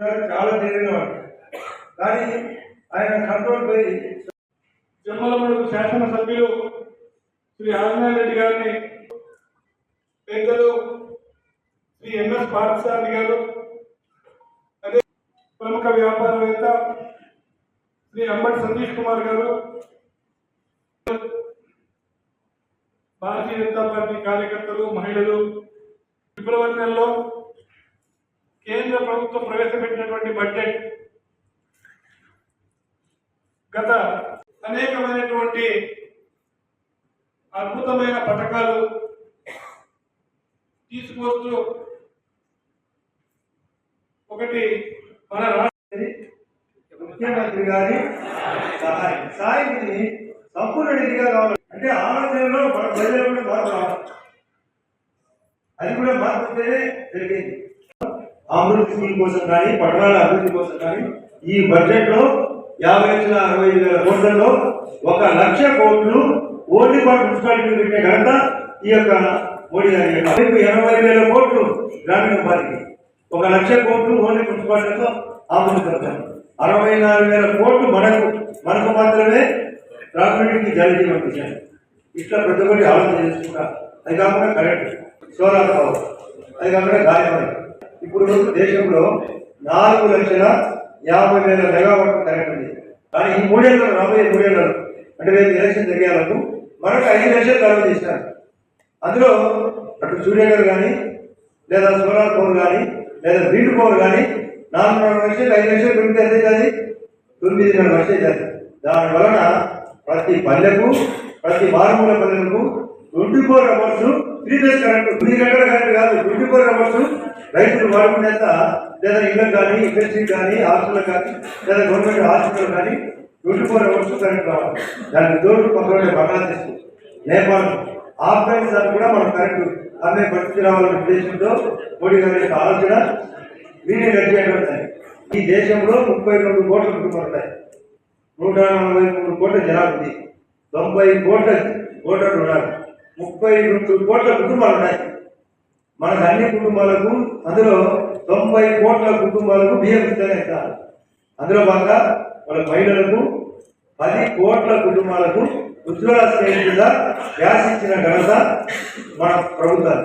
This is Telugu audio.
చాలా తెలియనివాడు కానీ ఆయన కంట్రోల్ పోయి జమ్మలమడుగు శాసనసభ్యులు శ్రీ ఆంజనేయ రెడ్డి గారిని పెద్దలు శ్రీ ఎంఎస్ పార్థసారథి గారు అదే ప్రముఖ వ్యాపారవేత్త శ్రీ అంబటి సతీష్ కుమార్ గారు భారతీయ జనతా పార్టీ కార్యకర్తలు మహిళలు ఫిబ్రవరి నెలలో కేంద్ర ప్రభుత్వం ప్రవేశ బడ్జెట్ గత అనేకమైనటువంటి అద్భుతమైన పథకాలు తీసుకొస్తూ ఒకటి మన రాష్ట్ర ముఖ్యమంత్రి గారి సహాయం. సాయంని సంపూర్ణ నిధిగా కావాలి. అంటే ఆలోచనలో మన ప్రజలు కూడా మార్పు రావాలి. అది కూడా మార్పు వస్తేనే జరిగింది. అమృత్ స్కీమ్ కోసం కానీ పట్టణాల అభివృద్ధి కోసం కానీ ఈ బడ్జెట్లో యాభై లక్షల అరవై ఐదు వేల కోట్లలో ఒక లక్ష కోట్లు ఓన్లీ ఫర్ మున్సిపాలిటీ పెట్టే ఘనత ఈ యొక్క మోడీ గారి యొక్క. ఎనభై వేల కోట్లు గ్రామీణ ఉపాధికి. ఒక లక్ష కోట్లు ఓన్లీ మున్సిపాలిటీతో ఆమోదించారు అరవై నాలుగు వేల కోట్లు మనకు మనకు మాత్రమే త్రాగునీటికి జలజీవన మిషన్ ఇట్లా ప్రతి ఒక్కటి ఆలోచన చేసుకుంటా. అది కాకుండా కరెంట్ సోలార్ పవర్ అది కాకుండా గాలిమయం ఇప్పుడు దేశంలో నాలుగు లక్షల యాభై వేల మెగావాట్ కరెంట్ ఉంది. కానీ ఈ మూడేళ్ళు రాబోయే మూడేళ్ళు అంటే రేపు ఎలక్షన్ జరిగేందుకు మరొక ఐదు లక్షలు కలువ చేసినారు అందులో అటు సూర్యగారు కానీ లేదా సోలార్ పవర్ కానీ లేదా విండ్ పవర్ కానీ నాలుగున్నర లక్షలు ఐదు లక్షలు పెరిగితే ఎంత అవుతుంది? తొమ్మిదిన్నర లక్షలు అవుతుంది. దాని వలన ప్రతి పల్లెకు ప్రతి మారుమూల పల్లెలకు twenty four hours three days current తొమ్మిది గంటల కరెంట్ కాదు ట్వంటీ ఫోర్ అవర్స్ రైతులు వాడుకునేంత లేదా ఇళ్ళకు కానీ ఇండస్ట్రీ కానీ హాస్పిటల్ కానీ లేదా గవర్నమెంట్ హాస్పిటల్ కానీ ట్వంటీ ఫోర్ అవర్స్ కరెంట్ రావాలి దానికి దూరం పక్కన బంగ్లాదేశ్ నేపాల్ ఆఫ్ఘనిస్తాన్ కూడా మనం కరెంట్ అమ్మే పరిస్థితి రావాలనే ఉద్దేశంతో మోడీ గారి యొక్క ఆలోచన వీరే గడిచేటువంటి ఈ దేశంలో ముప్పై రెండు కోట్ల కుటుంబాలు ఉన్నాయి. నూట నలభై మూడు కోట్ల జనాభా ఉంది. తొంభై కోట్ల ఓటర్లు ఉన్నారు. ముప్పై రెండు కోట్ల కుటుంబాలు ఉన్నాయి. మనకు అన్ని కుటుంబాలకు అందులో తొంభై కోట్ల కుటుంబాలకు బియ్యం ఇస్తేనే ఇస్తారు అందులో భాగంగా మన మహిళలకు పది కోట్ల కుటుంబాలకు ఉజ్వల స్కీమ్ కింద గ్యాస్ ఇచ్చిన ఘనత మన ప్రభుత్వానికి.